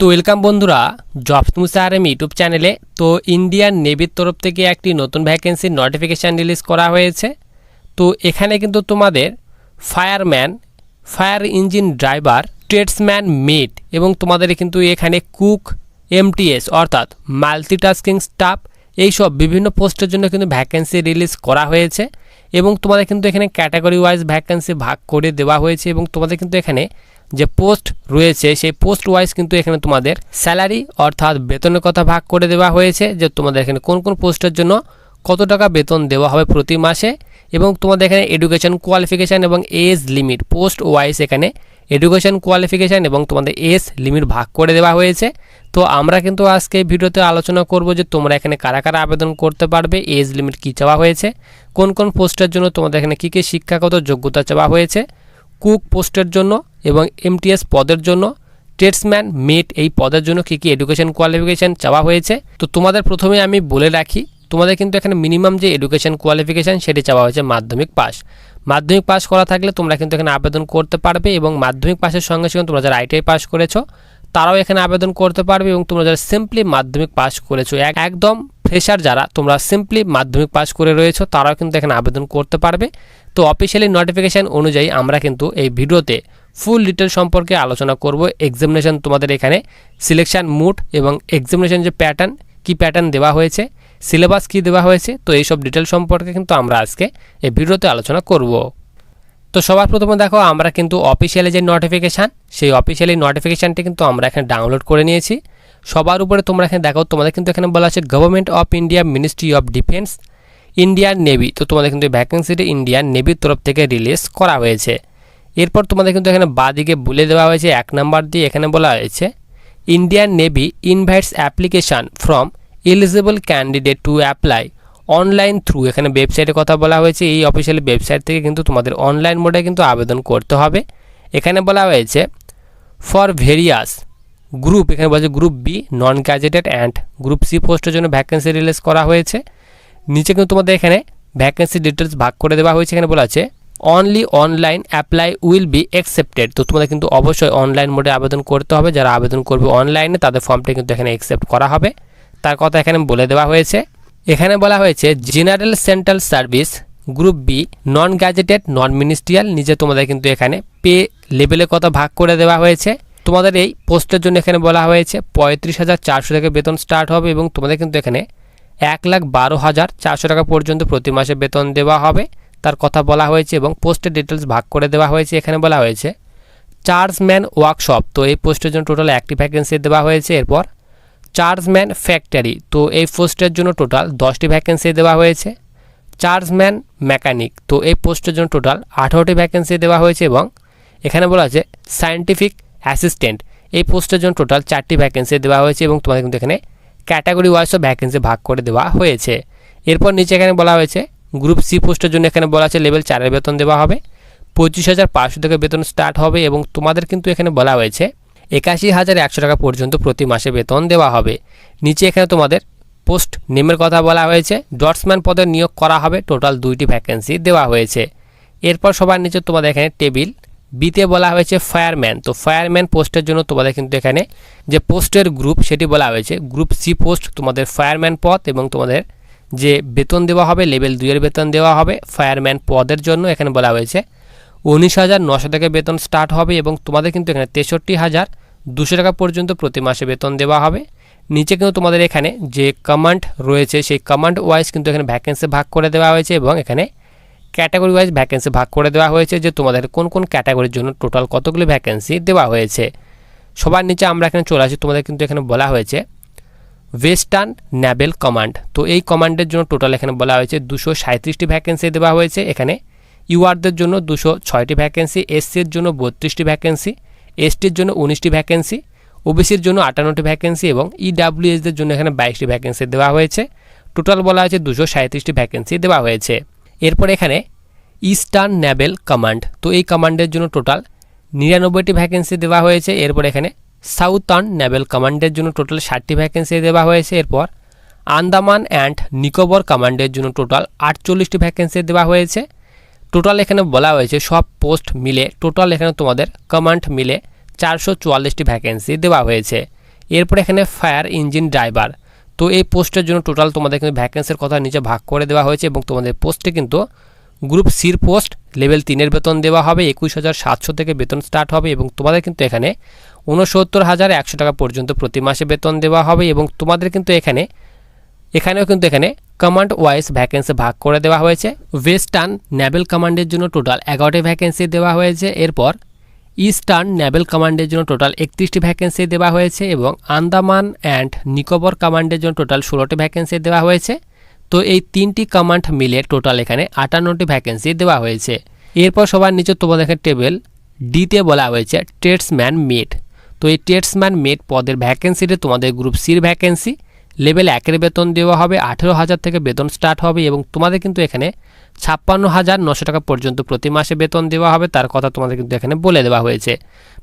তো ওয়েলকাম বন্ধুরা jobs মুসাহারেম YouTube চ্যানেলে। তো ইন্ডিয়ান নেভির তরফ থেকে একটি নতুন ভ্যাকেন্সির নোটিফিকেশান রিলিজ করা হয়েছে। তো এখানে কিন্তু তোমাদের fireman fire engine driver tradesman mate এবং তোমাদের কিন্তু এখানে কুক এমটিএস অর্থাৎ মাল্টিটাস্কিং স্টাফ এইসব বিভিন্ন পোস্টের জন্য কিন্তু ভ্যাকেন্সি রিলিজ করা হয়েছে এবং তোমাদের কিন্তু এখানে ক্যাটাগরি ওয়াইজ ভ্যাকেন্সি ভাগ করে দেওয়া হয়েছে এবং তোমাদের কিন্তু এখানে যে পোস্ট রয়েছে, সেই পোস্ট ওয়াইজ কিন্তু এখানে তোমাদের স্যালারি অর্থাৎ বেতনের কথা ভাগ করে দেওয়া হয়েছে যে তোমাদের এখানে কোন কোন পোস্টের জন্য কত টাকা বেতন দেওয়া হবে প্রতি মাসে এবং তোমাদের এখানে এডুকেশন কোয়ালিফিকেশান এবং এজ লিমিট পোস্ট ওয়াইজ এখানে এডুকেশন কোয়ালিফিকেশান এবং তোমাদের এজ লিমিট ভাগ করে দেওয়া হয়েছে। তো আমরা কিন্তু আজকে ভিডিওতে আলোচনা করব যে তোমরা এখানে কারা কারা আবেদন করতে পারবে এজ লিমিট কী চাওয়া হয়েছে, কোন কোন পোস্টের জন্য তোমাদের এখানে কী কী শিক্ষাগত যোগ্যতা চাওয়া হয়েছে কুক পোস্টের জন্য এবং এমটিএস পদের জন্য ট্রেডসম্যান মেট এই পদের জন্য কী কী এডুকেশন কোয়ালিফিকেশান চাওয়া হয়েছে। তো তোমাদের প্রথমে আমি বলে রাখি, তোমাদের কিন্তু এখানে মিনিমাম যে এডুকেশন কোয়ালিফিকেশান সেটি চাওয়া হয়েছে মাধ্যমিক পাস মাধ্যমিক পাস করা থাকলে তোমরা কিন্তু এখানে আবেদন করতে পারবে এবং মাধ্যমিক পাসের সঙ্গে সঙ্গে তোমরা যারা আইটিআই পাস করেছ, তারাও এখানে আবেদন করতে পারবে এবং তোমরা যারা সিম্পলি মাধ্যমিক পাস করেছ, এক একদম ফ্রেশার যারা, তোমরা সিম্পলি মাধ্যমিক পাস করে রয়েছো, তারাও কিন্তু এখানে আবেদন করতে পারবে। তো অফিসিয়ালি নোটিফিকেশান অনুযায়ী আমরা কিন্তু এই ভিডিওতে ফুল ডিটেল সম্পর্কে আলোচনা করব। এক্সামিনেশন তোমাদের এখানে সিলেকশন মুড এবং এক্সামিনেশন যে প্যাটার্ন কি প্যাটার্ন দেওয়া হয়েছে সিলেবাস কি দেওয়া হয়েছে, তো এইসব ডিটেল সম্পর্কে কিন্তু আমরা আজকে এই ভিডিওতে আলোচনা করব। তো সবার প্রথমে দেখো, আমরা কিন্তু অফিসিয়ালি যে নোটিফিকেশান সেই অফিসিয়ালি নোটিফিকেশানটি কিন্তু আমরা এখানে ডাউনলোড করে নিয়েছি। সবার উপরে তোমরা এখানে দেখো, তোমাদের কিন্তু এখানে বলা আছে government of India ministry of defence Indian navy তো তোমাদের কিন্তু ভ্যাকেন্সিটি ইন্ডিয়ান নেভির তরফ থেকে রিলিজ করা হয়েছে। এরপর তোমাদের কিন্তু এখানে বাদিকে বলে দেওয়া হয়েছে, এক নাম্বার দিয়ে এখানে বলা হয়েছে Indian navy invites application from eligible candidate to apply online through এখানে ওয়েবসাইটে কথা বলা হয়েছে, এই অফিসিয়ালি ওয়েবসাইট থেকে কিন্তু তোমাদের অনলাইন মোডে কিন্তু আবেদন করতে হবে। এখানে বলা হয়েছে ফর ভেরিয়াস গ্রুপ এখানে বলছে group B non gazetted and group C পোস্টের জন্য ভ্যাকেন্সি রিলিজ করা হয়েছে। নিচে কিন্তু তোমাদের এখানে ভ্যাকেন্সি ডিটেলস ভাগ করে দেওয়া হয়েছে, এখানে বলা আছে only online apply will be accepted তো তোমাদের কিন্তু অবশ্যই অনলাইন মোডে আবেদন করতে হবে। যারা আবেদন করবে অনলাইনে তাদের ফর্মটা কিন্তু এখানে অ্যাকসেপ্ট করা হবে। তার কথা এখানে বলে দেওয়া হয়েছে। এখানে বলা হয়েছে general central service group B non gazetted non ministerial নিজে তোমাদের কিন্তু এখানে পে লেভেলের কথা ভাগ করে দেওয়া হয়েছে। তোমাদের এই পোস্টের জন্য এখানে বলা হয়েছে, পঁয়ত্রিশ হাজার চারশো থেকে বেতন স্টার্ট হবে এবং তোমাদের কিন্তু এখানে এক লাখ বারো হাজার চারশো টাকা পর্যন্ত প্রতি মাসে বেতন দেওয়া হবে। তার কথা বলা হয়েছে এবং পোস্টের ডিটেলস ভাগ করে দেওয়া হয়েছে, এখানে বলা হয়েছে, চার্জম্যান ওয়ার্কশপ, তো এই পোস্টের জন্য টোটাল একটি ভ্যাকেন্সি দেওয়া হয়েছে। এরপর, চার্জম্যান ফ্যাক্টরি, তো এই পোস্টের জন্য টোটাল দশটি ভ্যাকেন্সি দেওয়া হয়েছে। চার্জম্যান মেকানিক, তো এই পোস্টের জন্য টোটাল আঠারোটি ভ্যাকেন্সি দেওয়া হয়েছে এবং এখানে বলা আছে সায়েন্টিফিক অ্যাসিস্ট্যান্ট এই পোস্টের জন্য টোটাল চারটি ভ্যাকেন্সি দেওয়া হয়েছে এবং তোমাদের কিন্তু এখানে ক্যাটাগরি ওয়াইজও ভ্যাকেন্সি ভাগ করে দেওয়া হয়েছে। এরপর নিচে এখানে বলা হয়েছে গ্রুপ সি পোস্টের জন্য এখানে বলা আছে লেভেল চারের বেতন দেওয়া হবে, পঁচিশ হাজার পাঁচশো থেকে বেতন স্টার্ট হবে এবং তোমাদের কিন্তু এখানে বলা হয়েছে একাশি হাজার একশো টাকা পর্যন্ত প্রতি মাসে বেতন দেওয়া হবে। নিচে এখানে তোমাদের পোস্ট নেমের কথা বলা হয়েছে, ডটসম্যান পদে নিয়োগ করা হবে, টোটাল দুইটি ভ্যাকেন্সি দেওয়া হয়েছে। এরপর সবার নিচে তোমাদের এখানে টেবিল, বিতে বলা হয়েছে ফায়ারম্যান। তো ফায়ারম্যান পোস্টের জন্য তোমাদের কিন্তু এখানে যে পোস্টের গ্রুপ সেটি বলা হয়েছে। গ্রুপ সি পোস্ট তোমাদের ফায়ারম্যান পদ এবং তোমাদের যে বেতন দেওয়া হবে, লেভেল দুইয়ের বেতন দেওয়া হবে, ফায়ারম্যান পদের জন্য এখানে বলা হয়েছে। উনিশ হাজার নশো থেকে বেতন স্টার্ট হবে এবং তোমাদের কিন্তু এখানে তেষট্টি হাজার দুশো টাকা পর্যন্ত প্রতি মাসে বেতন দেওয়া হবে। নিচে কিন্তু তোমাদের এখানে যে কমান্ড রয়েছে, সেই কমান্ড ওয়াইজ কিন্তু এখানে ভ্যাকেন্সি ভাগ করে দেওয়া হয়েছে এবং এখানে ক্যাটাগরি ওয়াইজ ভ্যাকেন্সি ভাগ করে দেওয়া হয়েছে যে তোমাদের কোন কোন ক্যাটাগরির জন্য টোটাল কতগুলি ভ্যাকেন্সি দেওয়া হয়েছে। সবার নিচে আমরা এখানে চলে আসি, তোমাদের কিন্তু এখানে বলা হয়েছে ওয়েস্টার্ন ন্যাবেল কমান্ড তো এই কমান্ডের জন্য টোটাল এখানে বলা হয়েছে দুশো সাঁত্রিশটি ভ্যাকেন্সি দেওয়া হয়েছে এখানে। ইউআরদের জন্য দুশো ছয়টি ভ্যাকেন্সি এসসির জন্য বত্রিশটি ভ্যাকেন্সি এসটির জন্য উনিশটি ভ্যাকেন্সি ওবিসির জন্য আটান্নটি ভ্যাকেন্সি এবং ইডাব্লিউএসদের জন্য এখানে বাইশটি ভ্যাকেন্সি দেওয়া হয়েছে। টোটাল বলা হয়েছে দুশো সাঁত্রিশটি ভ্যাকেন্সি দেওয়া হয়েছে। এরপর এখানে ইস্টার্ন ন্যাবেল কমান্ড তো এই কমান্ডের জন্য টোটাল নিরানব্বইটি ভ্যাকেন্সি দেওয়া হয়েছে। এরপর এখানে সাউথার্ন ন্যাভেল কমান্ডের জন্য টোটাল ষাটটি ভ্যাকেন্সি দেওয়া হয়েছে। এরপর আন্দামান অ্যান্ড নিকোবর কমান্ডের জন্য টোটাল আটচল্লিশটি ভ্যাকেন্সি দেওয়া হয়েছে। টোটাল এখানে বলা হয়েছে সব পোস্ট মিলে টোটাল এখানে তোমাদের কমান্ড মিলে চারশো চুয়াল্লিশটি ভ্যাকেন্সি দেওয়া হয়েছে। এরপর এখানে ফায়ার ইঞ্জিন ড্রাইভার তো এই পোস্টের জন্য টোটাল তোমাদের কিন্তু ভ্যাকেন্সির কথা নিচে ভাগ করে দেওয়া হয়েছে এবং তোমাদের পোস্টে কিন্তু গ্রুপ সির পোস্ট লেভেল তিনের বেতন দেওয়া হবে, একুশ হাজার সাতশো থেকে বেতন স্টার্ট হবে এবং তোমাদের কিন্তু এখানে উনসত্তর হাজার একশো টাকা পর্যন্ত প্রতি মাসে বেতন দেওয়া হবে এবং তোমাদের কিন্তু এখানে, এখানেও কিন্তু এখানে কমান্ড ওয়াইজ ভ্যাকেন্সি ভাগ করে দেওয়া হয়েছে। ওয়েস্টার্ন ন্যাভেল কমান্ডের জন্য টোটাল এগারোটি ভ্যাকেন্সি দেওয়া হয়েছে। এরপর ইস্টার্ন ন্যাভেল কমান্ডের জন্য টোটাল একত্রিশটি ভ্যাকেন্সি দেওয়া হয়েছে এবং আন্দামান অ্যান্ড নিকোবর কমান্ডের জন্য টোটাল ষোলোটি ভ্যাকেন্সি দেওয়া হয়েছে। তো এই তিনটি কমান্ড মিলে টোটাল এখানে আটান্নটি ভ্যাকেন্সি দেওয়া হয়েছে। এরপর সবার নিচে তোমাদের টেবিল ডিতে বলা হয়েছে ট্রেডসম্যান মেট তো এই ট্রেডসম্যান মেট পদের ভ্যাকেন্সিতে তোমাদের গ্রুপ সির ভ্যাকেন্সি লেভেল একের বেতন দেওয়া হবে, আঠেরো হাজার থেকে বেতন স্টার্ট হবে এবং তোমাদের কিন্তু এখানে ছাপ্পান্ন হাজার নশো টাকা পর্যন্ত প্রতি মাসে বেতন দেওয়া হবে, তার কথা তোমাদের কিন্তু এখানে বলে দেওয়া হয়েছে।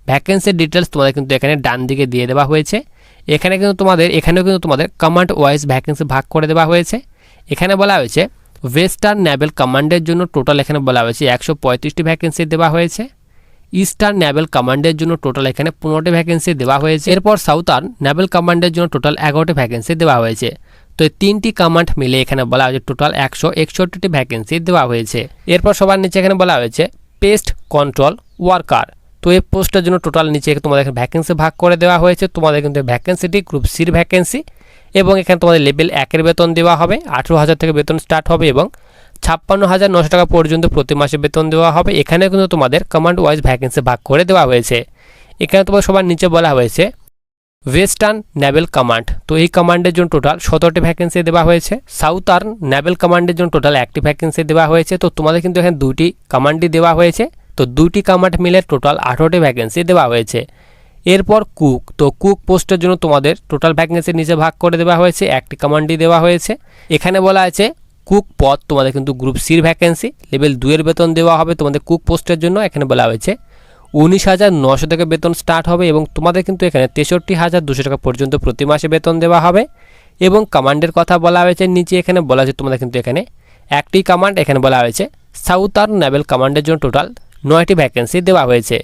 ভ্যাকেন্সির ডিটেলস তোমাদের কিন্তু এখানে ডান দিকে দিয়ে দেওয়া হয়েছে। এখানে কিন্তু তোমাদের, এখানেও কিন্তু তোমাদের কমান্ড ওয়াইজ ভ্যাকেন্সি ভাগ করে দেওয়া হয়েছে। এখানে বলা হয়েছে ওয়েস্টার্ন ন্যাভেল কমান্ডের জন্য টোটাল এখানে বলা হয়েছে একশো পঁয়ত্রিশটি ভ্যাকেন্সি দেওয়া হয়েছে। ইস্টার্ন ন্যাভেল কমান্ডের জন্য টোটাল এখানে পনেরোটি ভ্যাকেন্সি দেওয়া হয়েছে। এরপর সাউথার্ন ন্যাভেল কমান্ডের জন্য টোটাল এগারোটি ভ্যাকেন্সি দেওয়া হয়েছে। তো এই তিনটি কমান্ড মিলে এখানে বলা হয়েছে টোটাল একশো একষট্টিটি ভ্যাকেন্সি দেওয়া হয়েছে। এরপর সবার নিচে এখানে বলা হয়েছে পেস্ট কন্ট্রোল ওয়ার্কার তো এই পোস্টের জন্য টোটাল নিচে তোমাদের ভ্যাকেন্সি ভাগ করে দেওয়া হয়েছে। তোমাদের কিন্তু ভ্যাকেন্সিটি গ্রুপ সির ভ্যাকেন্সি এবং এখানে তোমাদের লেভেল একের বেতন দেওয়া হবে, আঠেরো হাজার থেকে বেতন স্টার্ট হবে এবং ছাপ্পান্ন হাজার নশো টাকা পর্যন্ত প্রতি মাসে বেতন দেওয়া হবে। এখানে কিন্তু তোমাদের কমান্ড ওয়াইজ ভ্যাকেন্সি ভাগ করে দেওয়া হয়েছে। এখানে তোমার সবার নিচে বলা হয়েছে ওয়েস্টার্ন ন্যাভেল কমান্ড তো এই কমান্ডের জন্য টোটাল সতেরোটি ভ্যাকেন্সি দেওয়া হয়েছে। সাউথার্ন ন্যাভেল কমান্ডের জন্য টোটাল একটি ভ্যাকেন্সি দেওয়া হয়েছে। তো তোমাদের কিন্তু এখানে দুটি কমান্ডই দেওয়া হয়েছে। তো দুটি কমান্ড মিলে টোটাল আঠেরোটি ভ্যাকেন্সি দেওয়া হয়েছে। এরপর কুক। তো কুক পোস্টের জন্য তোমাদের টোটাল ভ্যাকেন্সির নিচে ভাগ করে দেওয়া হয়েছে, একটি কমান্ডই দেওয়া হয়েছে। এখানে বলা আছে, কুক পদ তোমাদের কিন্তু গ্রুপ সির ভ্যাকেন্সি লেভেল দুয়ের বেতন দেওয়া হবে তোমাদের কুক পোস্টের জন্য। এখানে বলা হয়েছে, উনিশ হাজার নশো থেকে বেতন স্টার্ট হবে এবং তোমাদের কিন্তু এখানে তেষট্টি হাজার দুশো টাকা পর্যন্ত প্রতি মাসে বেতন দেওয়া হবে। এবং কমান্ডের কথা বলা হয়েছে, নিচে এখানে বলা হয়েছে তোমাদের কিন্তু এখানে একটি কমান্ড এখানে বলা হয়েছে সাউথার্ন ন্যাভেল কমান্ডের জন্য টোটাল নয়টি ভ্যাকেন্সি দেওয়া হয়েছে।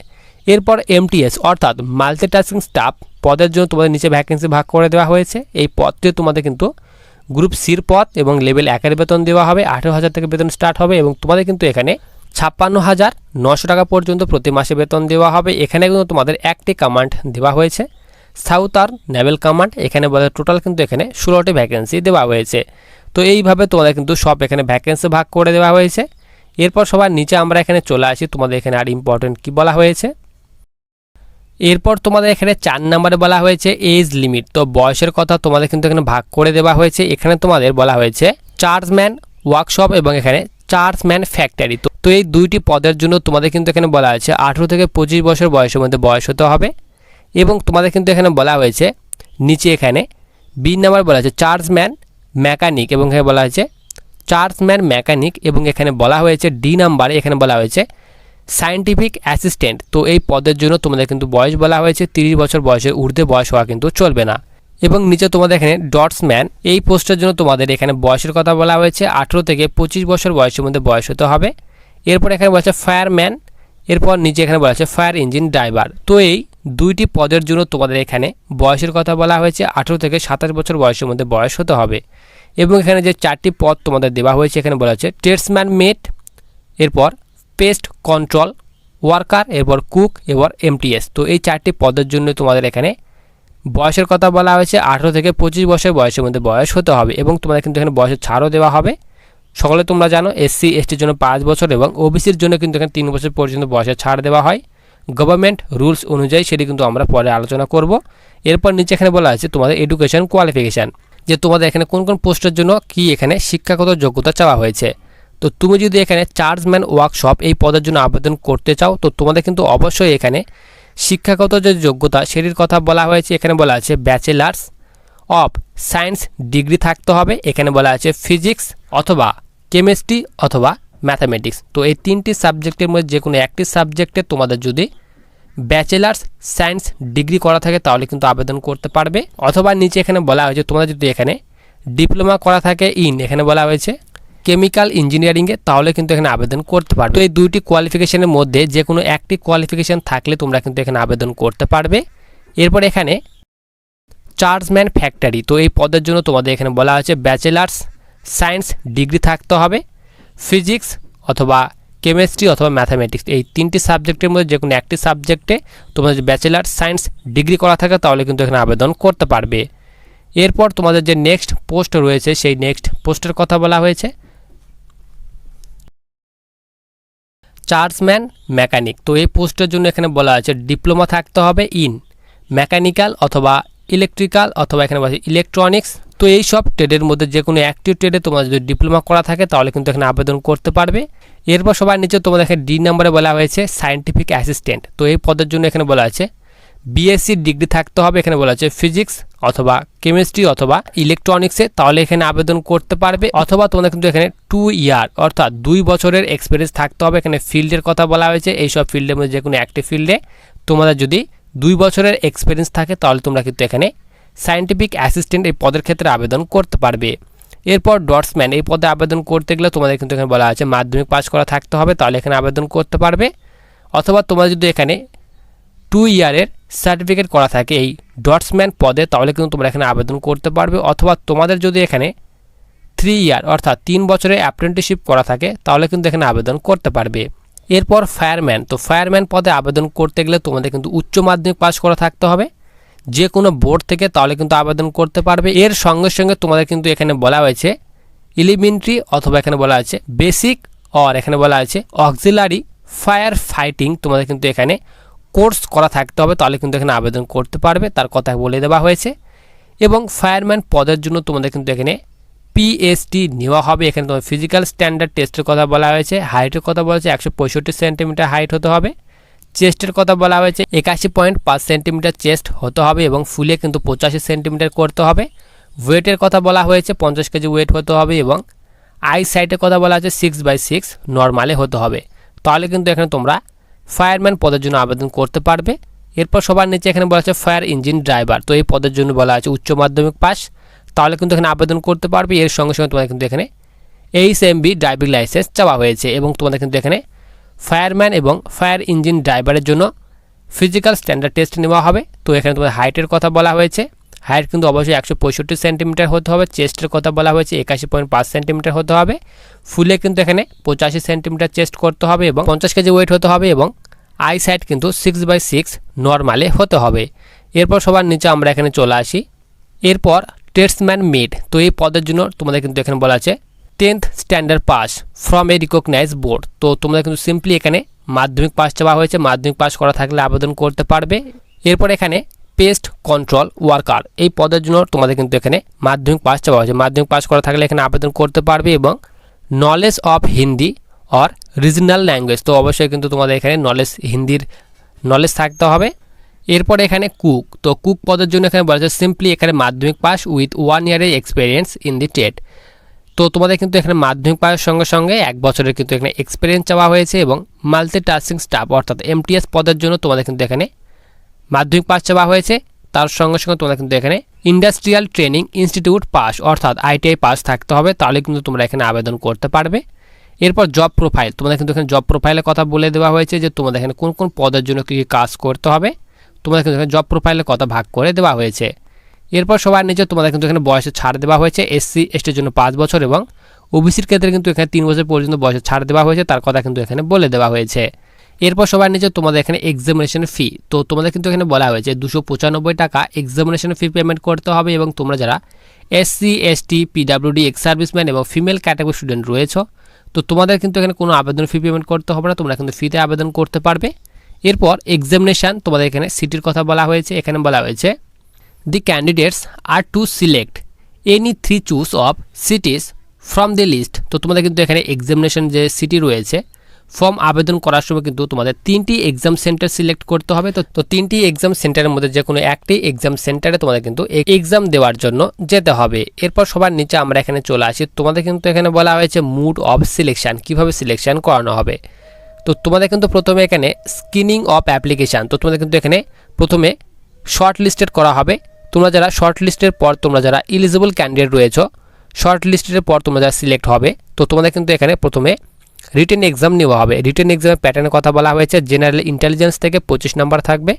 এরপর এমটিএস অর্থাৎ মাল্টিটাস্কিং স্টাফ পদের জন্য তোমাদের নিচে ভ্যাকেন্সি ভাগ করে দেওয়া হয়েছে। এই পদটিও তোমাদের কিন্তু গ্রুপ সির পদ এবং লেভেল একের বেতন দেওয়া হবে, আঠেরো হাজার থেকে বেতন স্টার্ট হবে এবং তোমাদের কিন্তু এখানে ছাপ্পান্ন হাজার নশো টাকা পর্যন্ত প্রতি মাসে বেতন দেওয়া হবে। এখানে কিন্তু তোমাদের একটি কমান্ড দেওয়া হয়েছে সাউথার নেভেল কমান্ড এখানে বলে টোটাল কিন্তু এখানে ষোলোটি ভ্যাকেন্সি দেওয়া হয়েছে। তো এইভাবে তোমাদের কিন্তু সব এখানে ভ্যাকেন্সি ভাগ করে দেওয়া হয়েছে। এরপর সবার নিচে আমরা এখানে চলে আসি। তোমাদের এখানে আর ইম্পর্টেন্ট কি বলা হয়েছে? এরপর তোমাদের এখানে চার নম্বরে বলা হয়েছে এজ লিমিট। তো বয়সের কথা তোমাদের কিন্তু এখানে ভাগ করে দেওয়া হয়েছে। এখানে তোমাদের বলা হয়েছে চার্জম্যান ওয়ার্কশপ এবং এখানে চার্জম্যান ফ্যাক্টরি। তো তো এই দুইটি পদের জন্য তোমাদের কিন্তু এখানে বলা হয়েছে আঠেরো থেকে পঁচিশ বছর বয়সের মধ্যে বয়স হতে হবে এবং তোমাদের কিন্তু এখানে বলা হয়েছে নিচে এখানে বি নাম্বার বলা হয়েছে চার্জম্যান মেকানিক এবং এখানে বলা হয়েছে চার্জম্যান মেকানিক এবং এখানে বলা হয়েছে ডি নাম্বারে। এখানে বলা হয়েছে সায়েন্টিফিক অ্যাসিস্ট্যান্ট তো এই পদের জন্য তোমাদের কিন্তু বয়স বলা হয়েছে, তিরিশ বছর বয়সের ঊর্ধ্বে বয়স হওয়া কিন্তু চলবে না। এবং নিচে তোমাদের এখানে ডটসম্যান, এই পোস্টের জন্য তোমাদের এখানে বয়সের কথা বলা হয়েছে, আঠেরো থেকে পঁচিশ বছর বয়সের মধ্যে বয়স হতে হবে। এরপর এখানে বলা ফায়ারম্যান, এরপর নিচে এখানে বলা আছে ফায়ার ইঞ্জিন ড্রাইভার। তো এই দুইটি পদের জন্য তোমাদের এখানে বয়সের কথা বলা হয়েছে, আঠেরো থেকে সাতাশ বছর বয়সের মধ্যে বয়স হতে হবে। এবং এখানে যে চারটি পদ তোমাদের দেওয়া হয়েছে, এখানে বলা হচ্ছে ট্রেডসম্যান মেট এরপর পেস্ট কন্ট্রোল ওয়ার্কার এরপর কুক এবার এমটিএস তো এই চারটি পদের জন্য তোমাদের এখানে বয়সের কথা বলা হয়েছে, আঠেরো থেকে পঁচিশ বছর বয়সের মধ্যে বয়স হতে হবে এবং তোমাদের কিন্তু এখানে বয়সের ছাড়ও দেওয়া হবে। সকলে তোমরা জানো এসসি এসটির জন্য পাঁচ বছর এবং ওবিসির জন্য কিন্তু এখানে তিন বছর পর্যন্ত বয়সের ছাড় দেওয়া হয়। গভর্নমেন্ট রুলস অনুযায়ী সেটি কিন্তু আমরা পরে আলোচনা করব। এরপর নিচে এখানে বলা আছে তোমাদের এডুকেশন কোয়ালিফিকেশান যে তোমাদের এখানে কোন কোন পোস্টের জন্য কি এখানে শিক্ষাগত যোগ্যতা চাওয়া হয়েছে। তো তুমি যদি এখানে চার্জম্যান ওয়ার্কশপ এই পদের জন্য আবেদন করতে চাও, তো তোমাদের কিন্তু অবশ্যই এখানে শিক্ষাগত যে যোগ্যতা সেটির কথা বলা হয়েছে, এখানে বলা আছে ব্যাচেলার্স অফ সায়েন্স ডিগ্রি থাকতে হবে, এখানে বলা আছে ফিজিক্স অথবা কেমিস্ট্রি অথবা ম্যাথামেটিক্স তো এই তিনটি সাবজেক্টের মধ্যে যে কোনো একটি সাবজেক্টে তোমাদের যদি ব্যাচেলার্স সায়েন্স ডিগ্রি করা থাকে, তাহলে কিন্তু আবেদন করতে পারবে। অথবা নিচে এখানে বলা হয়েছে, তোমাদের যদি এখানে ডিপ্লোমা করা থাকে ইন এখানে বলা হয়েছে কেমিক্যাল ইঞ্জিনিয়ারিংয়ে তাহলে কিন্তু এখানে আবেদন করতে পারবে। তো এই দুইটি কোয়ালিফিকেশনের মধ্যে যে কোনো একটি কোয়ালিফিকেশান থাকলে তোমরা কিন্তু এখানে আবেদন করতে পারবে। এরপর এখানে চার্জম্যান ফ্যাক্টরি তো এই পদের জন্য তোমাদের এখানে বলা হয়েছে ব্যাচেলার্স সায়েন্স ডিগ্রি থাকতে হবে। ফিজিক্স অথবা কেমিস্ট্রি অথবা ম্যাথামেটিক্স এই তিনটি সাবজেক্টের মধ্যে যে কোনো একটি সাবজেক্টে তোমাদের যদি ব্যাচেলার সায়েন্স ডিগ্রি করা থাকে, তাহলে কিন্তু এখানে আবেদন করতে পারবে। এরপর তোমাদের যে নেক্সট পোস্ট রয়েছে, সেই নেক্সট পোস্টের কথা বলা হয়েছে। Chargeman mechanic. তো এই পোস্টের জন্য এখানে বলা আছে, ডিপ্লোমা থাকতে হবে ইন মেকানিক্যাল অথবা ইলেকট্রিক্যাল অথবা এখানে বলা ইলেকট্রনিক্স। তো এই সব ট্রেডের মধ্যে যে কোনো অ্যাক্টিভ ট্রেডে তোমার যদি ডিপ্লোমা করা থাকে, তাহলে কিন্তু এখানে আবেদন করতে পারবে। এরপর সবার নিচে তোমাদের এখানে ডি নাম্বারে বলা হয়েছে সায়েন্টিফিক অ্যাসিস্ট্যান্ট। তো এই পদের জন্য এখানে বলা আছে বিএসসি ডিগ্রি থাকতে হবে, এখানে বলা আছে ফিজিক্স অথবা কেমিস্ট্রি অথবা ইলেকট্রনিক্সে তাহলে এখানে আবেদন করতে পারবে। অথবা তোমাদের কিন্তু এখানে টু ইয়ার অর্থাৎ দুই বছরের এক্সপিরিয়েন্স থাকতে হবে। এখানে ফিল্ডের কথা বলা হয়েছে, এইসব ফিল্ডের মধ্যে যে কোনো একটি ফিল্ডে তোমাদের যদি দুই বছরের এক্সপিরিয়েন্স থাকে, তাহলে তোমরা কিন্তু এখানে সায়েন্টিফিক অ্যাসিস্ট্যান্ট এই পদের ক্ষেত্রে আবেদন করতে পারবে। এরপর ডটসম্যান এই পদে আবেদন করতে গেলে তোমাদের কিন্তু এখানে বলা আছে, মাধ্যমিক পাস করা থাকতে হবে, তাহলে এখানে আবেদন করতে পারবে। অথবা তোমরা যদি এখানে টু ইয়ারের সার্টিফিকেট করা থাকে এই ডটসম্যান পদে, তাহলে কিন্তু তোমরা এখানে আবেদন করতে পারবে। অথবা তোমাদের যদি এখানে থ্রি ইয়ার অর্থাৎ তিন বছরের অ্যাপ্রেন্টিসশিপ করা থাকে, তাহলে কিন্তু এখানে আবেদন করতে পারবে। এরপর ফায়ারম্যান তো ফায়ারম্যান পদে আবেদন করতে গেলে তোমাদের কিন্তু উচ্চ মাধ্যমিক পাস করা থাকতে হবে। যে কোনো বোর্ড থেকে তাহলে কিন্তু আবেদন করতে পারবে। এর সঙ্গে সঙ্গে তোমাদের কিন্তু এখানে বলা হয়েছে এলিমেন্টারি অথবা এখানে বলা আছে বেসিক অর এখানে বলা আছে অক্সিলারি ফায়ার ফাইটিং তোমাদের কিন্তু এখানে কোর্স করা থাকতে হবে, তাহলে কিন্তু এখানে আবেদন করতে পারবে। তার কথা বলে দেওয়া হয়েছে। এবং ফায়ারম্যান পদের জন্য তোমাদের কিন্তু এখানে পিএসটি নেওয়া হবে। এখানে তোমার ফিজিক্যাল স্ট্যান্ডার্ড টেস্টের কথা বলা হয়েছে। হাইটের কথা বলা হয়েছে, একশো পঁয়ষট্টি সেন্টিমিটার হাইট হতে হবে। চেস্টের কথা বলা হয়েছে, একাশি পয়েন্ট পাঁচ সেন্টিমিটার চেস্ট হতে হবে এবং ফুলে কিন্তু পঁচাশি সেন্টিমিটার করতে হবে। ওয়েটের কথা বলা হয়েছে, পঞ্চাশ কেজি ওয়েট হতে হবে এবং আই সাইটের কথা বলা আছে সিক্স বাই সিক্স নর্মালে হতে হবে। তাহলে কিন্তু এখানে তোমরা ফায়ারম্যান পদের জন্য আবেদন করতে পারবে। এরপর সবার নিচে এখানে বলা আছে ফায়ার ইঞ্জিন ড্রাইভার। তো এই পদের জন্য বলা আছে উচ্চ মাধ্যমিক পাস। তাহলে কিন্তু এখানে আবেদন করতে পারবে। এর সঙ্গে সঙ্গে তোমাদের কিন্তু এখানে এইচ এমবি ড্রাইভিং লাইসেন্স চাওয়া হয়েছে এবং তোমাদের কিন্তু এখানে ফায়ারম্যান এবং ফায়ার ইঞ্জিন ড্রাইভারের জন্য ফিজিক্যাল স্ট্যান্ডার্ড টেস্ট নেওয়া হবে। তো এখানে তোমাদের হাইটের কথা বলা হয়েছে। হাইট কিন্তু অবশ্যই একশো পঁয়ষট্টি সেন্টিমিটার হতে হবে, চেস্টের কথা বলা হয়েছে একাশি পয়েন্ট পাঁচ সেন্টিমিটার হতে হবে। ফুলে কিন্তু এখানে পঁচাশি সেন্টিমিটার চেস্ট করতে হবে এবং পঞ্চাশ কেজি ওয়েট হতে হবে এবং আই সাইড কিন্তু সিক্স বাই সিক্স নর্মালে হতে হবে। এরপর সবার নিচে আমরা এখানে চলে আসি। এরপর ট্রেডসম্যান মেড তো এই পদের জন্য তোমাদের কিন্তু এখানে বলা আছে tenth standard pass from a recognise board তো তোমরা কিন্তু সিম্পলি এখানে মাধ্যমিক পাস চাওয়া হয়েছে, মাধ্যমিক পাস করা থাকলে আবেদন করতে পারবে। এরপর এখানে পেস্ট কন্ট্রোল ওয়ার্কার। এই পদের জন্য তোমাদের কিন্তু এখানে মাধ্যমিক পাস চাওয়া হয়েছে। মাধ্যমিক পাস করা থাকলে এখানে আবেদন করতে পারবে এবং knowledge of Hindi or regional language তো অবশ্যই কিন্তু তোমাদের এখানে নলেজ হিন্দির নলেজ থাকতে হবে। এরপর এখানে কুক তো কুক পদের জন্য এখানে বলা হচ্ছে সিম্পলি এখানে মাধ্যমিক পাস উইথ ওয়ান ইয়ারের এক্সপিরিয়েন্স ইন দি টেট তো তোমাদের কিন্তু এখানে মাধ্যমিক পাসের সঙ্গে সঙ্গে এক বছরের কিন্তু এখানে এক্সপিরিয়েন্স চাওয়া হয়েছে এবং মাল্টি টাস্কিং স্টাফ অর্থাৎ এমটিএস পদের জন্য তোমাদের কিন্তু এখানে মাধ্যমিক পাস চাওয়া হয়েছে, তার সঙ্গে সঙ্গে তোমরা কিন্তু এখানে ইন্ডাস্ট্রিয়াল ট্রেনিং ইনস্টিটিউট পাস, অর্থাৎ আইটিআই পাস থাকতে হবে, তাহলে কিন্তু তোমরা এখানে আবেদন করতে পারবে। এরপর জব প্রোফাইল তোমাদের কিন্তু এখানে জব প্রোফাইলের কথা বলে দেওয়া হয়েছে যে তোমাদের এখানে কোন কোন পদের জন্য কী কী কাজ করতে হবে, তোমাদের কিন্তু এখানে জব প্রোফাইলের কথা ভাগ করে দেওয়া হয়েছে। এরপর সবার নিচে তোমাদের কিন্তু এখানে বয়সে ছাড় দেওয়া হয়েছে এসসি এসটির জন্য পাঁচ বছর এবং ওবিসির ক্ষেত্রে কিন্তু এখানে তিন বছর পর্যন্ত বয়সে ছাড় দেওয়া হয়েছে, তার কথা কিন্তু এখানে বলে দেওয়া হয়েছে। এরপর সবার নিচে তোমাদের এখানে এক্সামিনেশন ফি তো তোমাদের কিন্তু এখানে বলা হয়েছে দুশো পঁচানব্বই টাকা এক্সামিনেশন ফি পেমেন্ট করতে হবে এবং তোমরা যারা SC ST PWD ex serviceman এবং ফিমেল ক্যাটাগরি স্টুডেন্ট রয়েছে, তো তোমাদের কিন্তু এখানে কোনো আবেদন ফি পেমেন্ট করতে হবে না, তোমরা কিন্তু ফিতে আবেদন করতে পারবে। এরপর এক্সামিনেশান তোমাদের এখানে সিটির কথা বলা হয়েছে, এখানে বলা হয়েছে the candidates are to select any three choose of cities from the list তো তোমাদের কিন্তু এখানে এক্সামিনেশন যে সিটি রয়েছে ফর্ম আবেদন করার সময় কিন্তু তোমাদের তিনটি এক্সাম সেন্টার সিলেক্ট করতে হবে। তো তিনটি এক্সাম সেন্টারের মধ্যে যে কোনো একটি এক্সাম সেন্টারে তোমাদের কিন্তু এক্সাম দেওয়ার জন্য যেতে হবে। এরপর সবার নিচে আমরা এখানে চলে আসি। তোমাদের কিন্তু এখানে বলা হয়েছে মুড অফ সিলেকশান কীভাবে সিলেকশন করানো হবে। তো তোমাদের কিন্তু প্রথমে এখানে স্ক্রিনিং অফ অ্যাপ্লিকেশান তো তোমাদের কিন্তু এখানে প্রথমে শর্ট লিস্টেড করা হবে। তোমরা যারা শর্ট লিস্টের পর তোমরা যারা ইলিজিবল ক্যান্ডিডেট রয়েছো শর্ট লিস্টের পর তোমরা যারা সিলেক্ট হবে, তো তোমাদের কিন্তু এখানে প্রথমে রিটেন এক্সাম নেওয়া হবে। রিটেন এক্সামের প্যাটার্নের কথা বলা হয়েছে জেনারেল ইন্টেলিজেন্স থেকে পঁচিশ নাম্বার থাকবে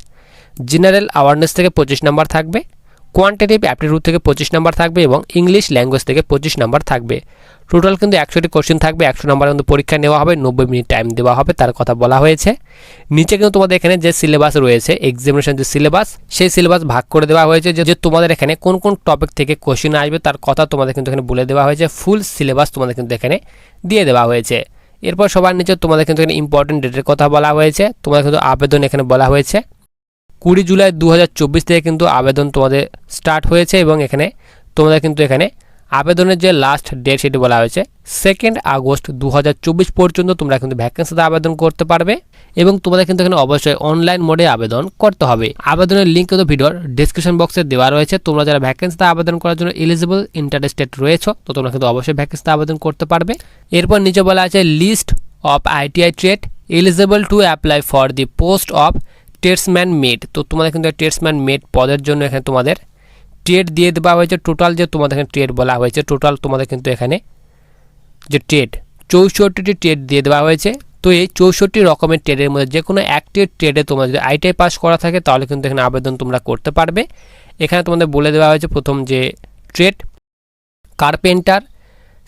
জেনারেল অ্যাওয়ারনেস থেকে পঁচিশ নাম্বার থাকবে কোয়ান্টিটিভ অ্যাপটিটিউড থেকে পঁচিশ নাম্বার থাকবে এবং ইংলিশ ল্যাঙ্গুয়েজ থেকে পঁচিশ নাম্বার থাকবে। টোটাল কিন্তু একশোটি কোশ্চেন থাকবে, একশো নাম্বার কিন্তু পরীক্ষা নেওয়া হবে, নব্বই মিনিট টাইম দেওয়া হবে, তার কথা বলা হয়েছে। নিচে কিন্তু তোমাদের এখানে যে সিলেবাস রয়েছে এক্সামিনেশন যে সিলেবাস সেই সিলেবাস ভাগ করে দেওয়া হয়েছে যে তোমাদের এখানে কোন কোন টপিক থেকে কোশ্চেন আসবে, তার কথা তোমাদের কিন্তু এখানে বলে দেওয়া হয়েছে ফুল সিলেবাস তোমাদের কিন্তু এখানে দিয়ে দেওয়া হয়েছে। এরপর সবার নিচে তোমাদের কিন্তু এখানে ইম্পর্টেন্ট ডেটের কথা বলা হয়েছে। তোমাদের কিন্তু আবেদন এখানে বলা হয়েছে। কুড়ি জুলাই দু হাজার চব্বিশ থেকে কিন্তু আবেদন তোমাদের স্টার্ট হয়েছে এবং এখানে তোমাদের কিন্তু এখানে আবেদনের যে লাস্ট ডেট সেটি বলা হয়েছে সেকেন্ড আগস্ট দু হাজার চব্বিশ পর্যন্ত তোমরা কিন্তু ভ্যাকেন্সিতে আবেদন করতে পারবে এবং তোমাদের কিন্তু এখানে অবশ্যই অনলাইন মোডে আবেদন করতে হবে। আবেদনের লিঙ্ক কিন্তু ভিডিওর ডিসক্রিপশন বক্সে দেওয়া রয়েছে। তোমরা যারা ভ্যাকেন্সিতে আবেদন করার জন্য এলিজিবল ইন্টারেস্টেড রয়েছে, তো তোমরা কিন্তু অবশ্যই ভ্যাকেন্সিতে আবেদন করতে পারবে। এরপর নিচে বলা আছে list of ITI trade eligible to apply for the post of tradesman mate তো তোমাদের কিন্তু টেটসম্যান মেড পদের জন্য এখানে তোমাদের ট্রেড দিয়ে দেওয়া হয়েছে টোটাল যে তোমাদের এখানে ট্রেড বলা হয়েছে টোটাল তোমাদের কিন্তু এখানে যে ট্রেড চৌষট্টিটি ট্রেড দিয়ে দেওয়া হয়েছে। তো এই চৌষট্টি রকমের ট্রেডের মধ্যে যে কোনো একটি ট্রেডে তোমরা যদি আইটিআই পাস করা থাকে, তাহলে কিন্তু এখানে আবেদন তোমরা করতে পারবে। এখানে তোমাদের বলে দেওয়া হয়েছে প্রথম যে trade carpenter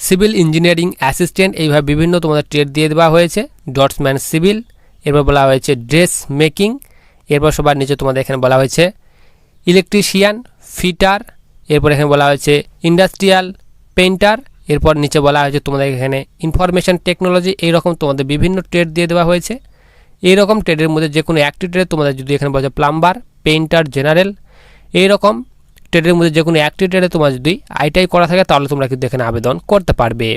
civil engineering assistant এইভাবে বিভিন্ন তোমাদের ট্রেড দিয়ে দেওয়া হয়েছে। ডটসম্যান সিভিল এরপর বলা হয়েছে ড্রেস মেকিং এরপর সবার নিচে তোমাদের এখানে বলা হয়েছে ইলেকট্রিশিয়ান ফিটার, এরপর এখানে বলা হয়েছে ইন্ডাস্ট্রিয়াল পেন্টার এরপর নিচে বলা হয়েছে তোমাদের এখানে ইনফরমেশান টেকনোলজি, এইরকম তোমাদের বিভিন্ন ট্রেড দিয়ে দেওয়া হয়েছে। এইরকম ট্রেডের মধ্যে যে কোনো একটি ট্রেড তোমাদের যদি এখানে বলা প্লাম্বার, পেইন্টার, জেনারেল, এইরকম ট্রেডের মধ্যে যে কোনো একটি ট্রেডে তোমার যদি আইটাই করা থাকে, তাহলে তোমরা কিন্তু এখানে আবেদন করতে পারবে।